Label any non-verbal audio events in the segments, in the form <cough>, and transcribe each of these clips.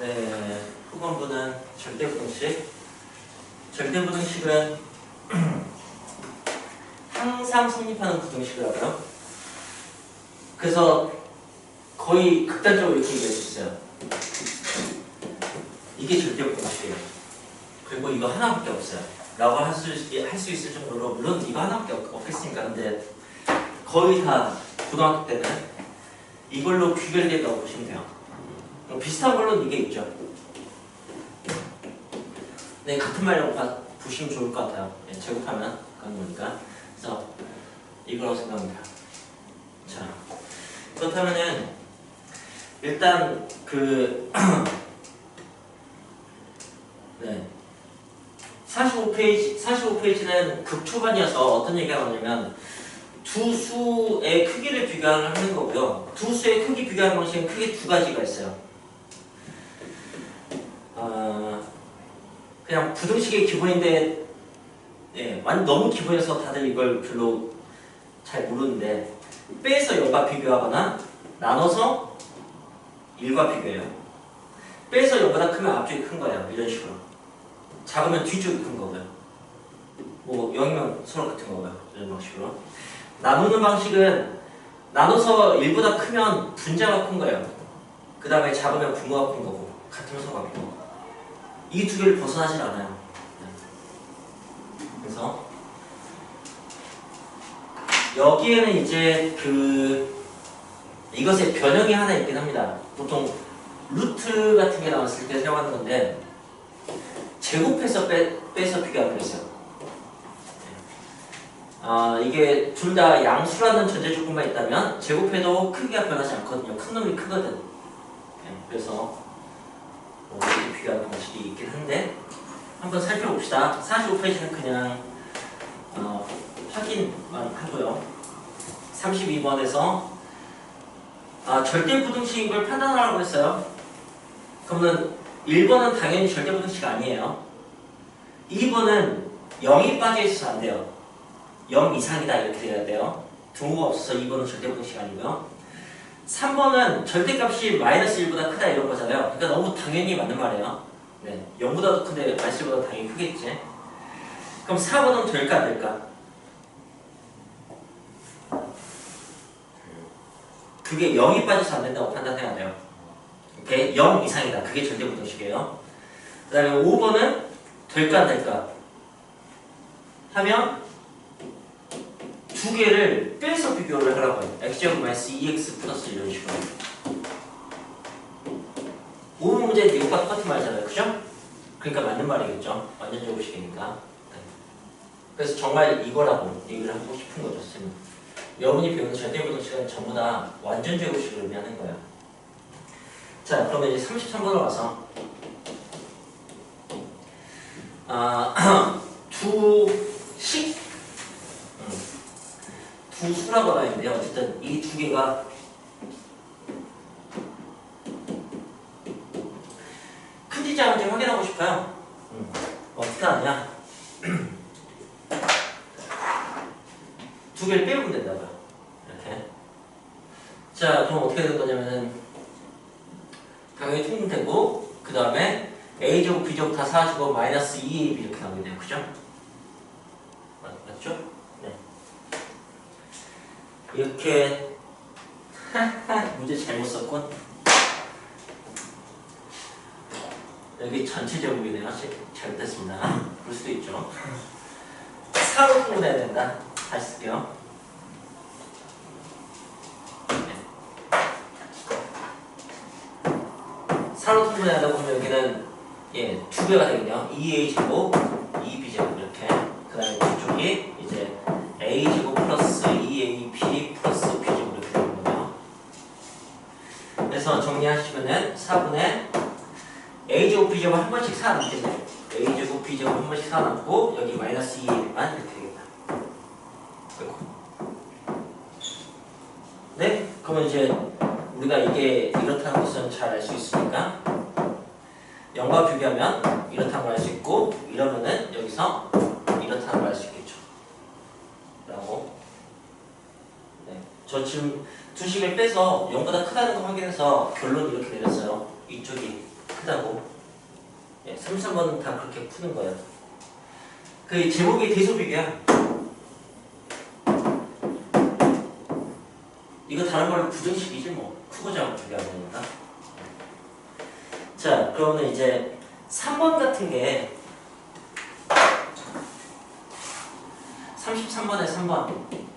네, 후반부는 절대부등식. 절대부등식은 <clears throat> 항상 성립하는 부등식이라고요. 그래서 거의 극단적으로 이렇게 얘기할 수 있어요. 이게 절대부등식이에요. 그리고 이거 하나밖에 없어요. 라고 할 수 있을 정도로 물론 이거 하나밖에 없, 없겠습니까? 근데 거의 다 고등학교 때는 이걸로 귀결된다고 보시면 돼요. 어, 비슷한 걸로는 이게 있죠. 네, 같은 말이라고 봐- 보시면 좋을 것 같아요. 예, 제곱하면 그런 거니까. 그래서 이거라고 생각합니다. 자, 그렇다면은 일단 그 <clears throat> 네. 45페이지, 45페이지는 극초반이어서 어떤 얘기가 나오냐면 두 수의 크기를 비교하는 거고요. 두 수의 크기 비교하는 방식은 크게 두 가지가 있어요. 그냥 부등식의 기본인데 예, 완 너무 기본이어서 다들 이걸 별로 잘 모르는데 빼서 0과 비교하거나 나눠서 1과 비교해요. 빼서 0보다 크면 앞쪽이 큰 거예요. 이런 식으로. 작으면 뒤쪽이 큰 거고요. 뭐 0이면 서로 같은 거고요. 이런 방식으로. 나누는 방식은 나눠서 1보다 크면 분자가 큰 거예요. 그 다음에 작으면 분모가 큰 거고 같으면 서로 같은 거고. 이 두 개를 벗어나질 않아요. 네. 그래서 여기에는 이제 그 이것의 변형이 하나 있긴 합니다. 보통 루트 같은 게 나왔을 때 사용하는 건데 제곱해서 빼, 빼서 비교하기로 했어요. 아 이게 둘 다 양수라는 전제 조건만 있다면 제곱해도 크기가 변하지 않거든요. 큰 놈이 크거든. 네, 그래서 비교하는 방식이 있긴 한데 한번 살펴봅시다. 45페이지는 그냥 어, 확인만 하고요. 32번에서 아, 절대 부등식인 걸 판단하라고 했어요. 그러면 1번은 당연히 절대 부등식 아니에요. 2번은 0이 빠져 있어서 안 돼요. 0 이상이다 이렇게 돼야 돼요. 등호가 없어서 2번은 절대 부등식 아니고요. 3번은 절대값이 마이너스 1보다 크다 이런 거잖아요. 그러니까 너무 당연히 맞는 말이에요. 네, 0보다 더 큰데 마이너스 1보다 당연히 크겠지. 그럼 4번은 될까 안 될까? 그게 0이 빠져서 안 된다고 판단해야 돼요. 오케이? 0 이상이다. 그게 절대 부등식이에요. 그 다음에 5번은 될까 안 될까? 하면 두 개를 빼서 비교를 하라고 해요. x제곱 마이너스 2x 플러스 이런 식으로. 5번 문제는 이것과 똑같은 말이잖아요. 그죠? 그러니까 맞는 말이겠죠. 완전 제곱식이니까. 네. 그래서 정말 이거라고 얘기를 하고 싶은 거죠. 쌤은. 여러분이 배우는 절대부등식은 전부 다 완전 제곱식을 의미하는 거예요. 자, 그러면 이제 33번으로 와서 아, <clears throat> 두 식, 음, 두 수라고 나와 있는데요. 어쨌든 이 두 개가 큰지 작은지 확인하고 싶어요. 음, 어떻게 하냐? 두 개를 빼면 된다고요. 이렇게. 자, 그럼 어떻게 된 거냐면은 당연히 통분되고 그 다음에 a제곱 b제곱 다 사라지고 마이너스 2ab 이렇게 나오게 돼요. 그죠? 맞, 맞죠? 네. 이렇게 <laughs> 문제 잘못 썼군. 여기 전체 제곱이네요. 잘못됐습니다. 그럴 수도 있죠. 4로 통분해야 된다. 다시 쓸게요. 네. 4로 통분해야 되고 여기는 예, 두 배가 되겠네요. 2a 제곱, 2b 제곱 이렇게. 그 다음에 뒤쪽이 이제 a 제곱 플러스 2ab 플러스 b 제곱 이렇게 되는 거예요. 그래서 정리하시면은 4분의 a 제곱 b 제곱 한 번씩 살아남겠네요. a 제곱 b 제곱 한 번씩 살아남고 여기 마이너스 2ab만 이렇게 되겠다. 네? 그러면 이제 우리가 이게 이렇다는 것은 잘 알 수 있으니까 0과 비교하면 이렇다는 걸 알 수 있고 이러면은 여기서 이렇다는 걸 알 수 있겠죠. 라고 네. 저 지금 두 식을 빼서 0보다 크다는 거 확인해서 결론 이렇게 내렸어요. 이쪽이 크다고. 예, 3, 3번은 다 그렇게 푸는 거예요. 그 제목이 대소비교야. 이거 다른 말로 부정식이지 뭐. 크고 작고 비교하는 거니까. 자, 그러면 이제 3번 같은 게 33번에 3번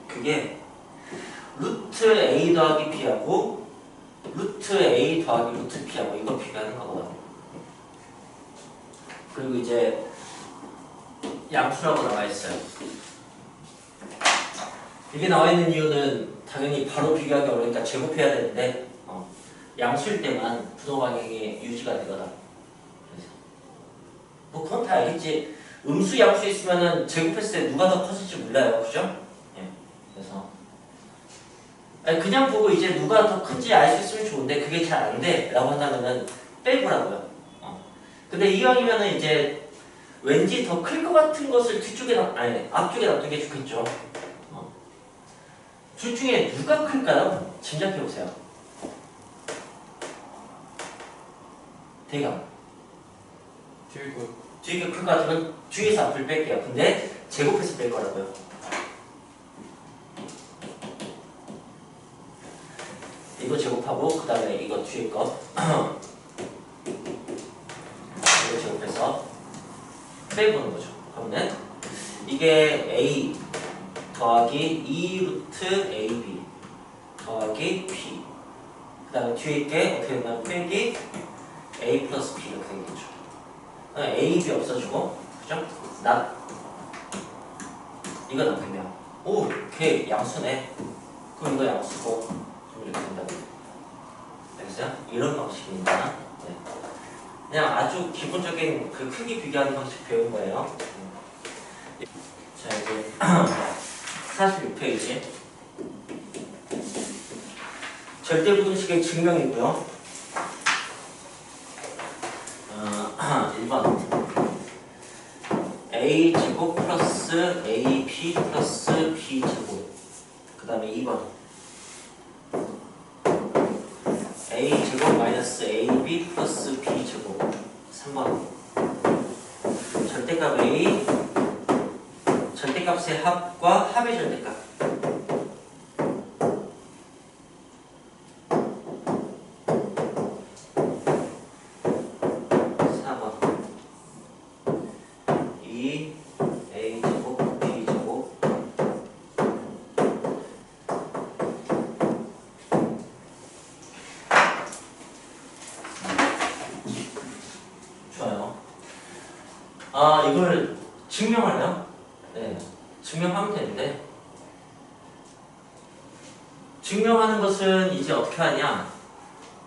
그게 루트 a 더하기 b하고 루트 a 더하기 루트 b하고 이거 비교하는 거거든. 그리고 이제 양수라고 나와 있어요. 이게 나와 있는 이유는 당연히 바로 비교하기 어려우니까 제곱해야 되는데 어, 양수일 때만 분호 방향이 유지가. 그래서 뭐 그건 다 알겠지. 음수 양수 있으면은 제곱했을 때 누가 더 커질지 몰라요, 그죠? 예. 그래서 그냥 보고 이제 누가 더 큰지 알 수 있으면 좋은데 그게 잘 안 돼 라고 한다면은 빼보라고요. 어. 근데 이왕이면은 이제 왠지 더 클 것 같은 것을 뒤쪽에 놔, 아니 앞쪽에 놔두는 게 좋겠죠. 어. 둘 중에 누가 클까요? 짐작해 보세요. 대강. 뒤에 거 뒤에 클것 같으면 뒤에서 앞을 뺄게요. 근데 제곱해서 뺄 거라고요. 이거 제곱하고 그 다음에 이거 뒤에 거 <clears throat> 이거 제곱해서 빼보는 거죠. 그러면 이게 a 더하기 2 루트 ab 더하기 b 그 다음에 뒤에 있게 어떻게 되냐면 빼기 a 플러스 b 이렇게 되겠죠. 어, A, B 없어지고 그죠? 나 이거 남기면 오, 걔 양수네. 그럼 이거 양수고 좀 이렇게 된다고. 알겠어요? 이런 방식입니다. 네. 그냥 아주 기본적인 그 크기 비교하는 방식 배운 거예요. 네. 자 이제 <clears throat> 46페이지 절대부등식의 증명이고요. 어, <clears throat> 1번 a 제곱 플러스 ab 플러스 b 제곱 그 다음에 2번 a 제곱 플러스 b 제곱 3번 절대값 a 절대값의 합과 합의 절대값 사번 2 a 제곱 b 제곱 좋아요. 아 이걸 증명하나요? 네, 증명하면 되는데 증명하는 것은 이제 어떻게 하냐?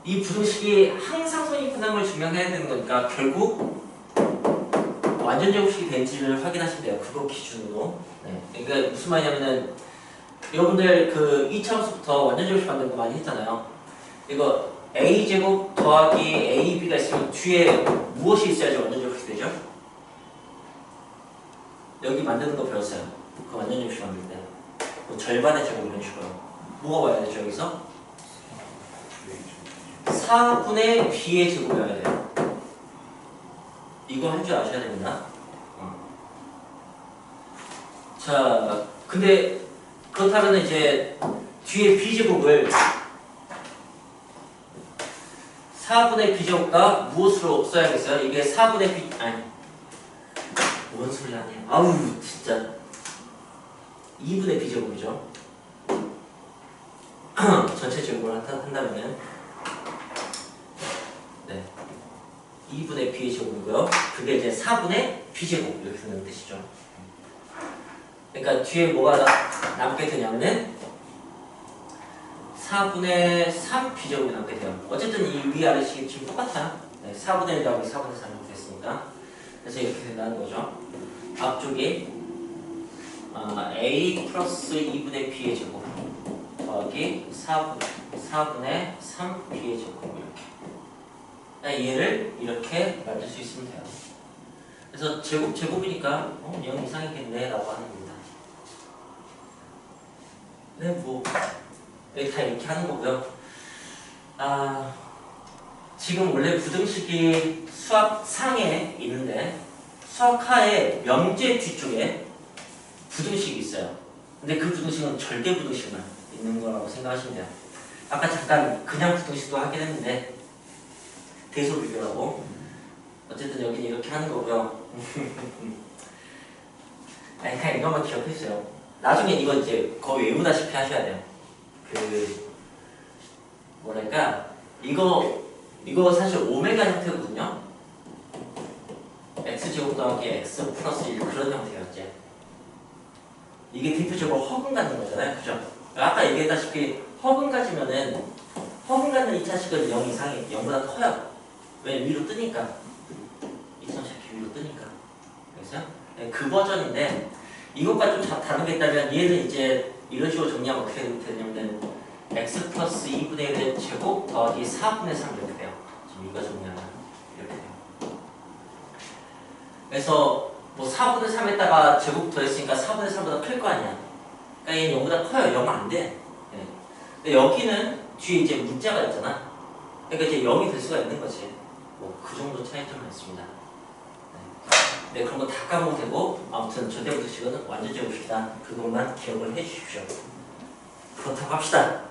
이 부등식이 항상 걸 증명해야 되는 거니까 결국 완전 제곱식이 된지를 확인하시면 돼요. 그거 기준으로. 네. 그러니까 무슨 말이냐면은 여러분들 그 2차원부터 완전 제곱식 만드는 거 많이 했잖아요. 이거 a 제곱 더하기 ab가 있으면 뒤에 무엇이 있어야지 완전 제곱식 되죠? 여기 만드는 거 배웠어요. 그 완전 제곱식 만들 때. 뭐 절반의 제곱 이런 식으로. 뭐가 와야 되죠 여기서? 4분의 b의 제곱이어야 돼요. 이거 할 줄 아셔야 됩니다. 어. 자, 근데 그렇다면 이제 뒤에 b 제곱을 4분의 b 제곱과 무엇으로 써야겠어요? 이게 4분의 b 아니 뭔 소리 하냐? 아우 진짜 2분의 b 제곱이죠. 전체 제곱을 한다- 한다면은 네 2분의 b의 제곱이고요. 그게 이제 4분의 b 제곱 이렇게 되는 뜻이죠. 그러니까 뒤에 뭐가 나- 남게 되냐면은 4분의 3 b 제곱이 남게 돼요. 어쨌든 이 위아래 식이 지금 똑같아요. 네, 4분의 1 더하기 4분의 3 이렇게 됐으니까 그래서 이렇게 된다는 거죠. 앞쪽이 어, a 플러스 2분의 b의 제곱 더하기 4분, 4분의 3 b의 제곱 이렇게 그러니까 얘를 이렇게 만들 수 있으면 돼요. 그래서 제곱 제곱이니까 어, 0 이상이겠네 라고 하는 겁니다. 네, 뭐 여기 다 이렇게 하는 거고요. 아 지금 원래 부등식이 수학 상에 있는데 수학 하에 명제 뒤쪽에 부등식이 있어요. 근데 그 부등식은 절대 부등식만 있는 거라고 생각하시면 돼요. 아까 잠깐 그냥 부등식도 하긴 했는데 대소 비교라고 어쨌든 여기는 이렇게 하는 거고요. <laughs> 아니 그냥 이것만 기억해주세요. 나중에 이거 이제 거의 외우다시피 하셔야 돼요. 그 뭐랄까 이거 이거 사실 오메가 형태거든요. x 제곱 더하기 x 플러스 1 그런 형태였지. 이게 대표적으로 허근 갖는 거잖아요, 그죠? 아까 얘기했다시피 허근 가지면은 허근 갖는 이 자식은 0 이상이 0보다 커요. 왜 위로 뜨니까 이 자식이 위로 뜨니까. 그래서 네, 그 버전인데 이것과 좀 자- 다른 게 있다면 얘는 이제 이런 식으로 정리하면 어떻게 되냐면 x 플러스 2분의 1의 제곱 더하기 4분의 3 이렇게 이거 정리하면 이렇게. 그래서 뭐 4분의 3에다가 제곱 더했으니까 4분의 3보다 클 거 아니야. 그러니까 얘는 0보다 커요. 0은 안 돼. 예. 여기는 뒤에 이제 문자가 있잖아. 그러니까 이제 0이 될 수가 있는 거지. 뭐 그 정도 차이점이 있습니다. 네, 그런 거 다 까먹어도 되고 아무튼 절대부터 식은 완전 제곱식이다. 그것만 기억을 해주십시오. 그렇다고 합시다.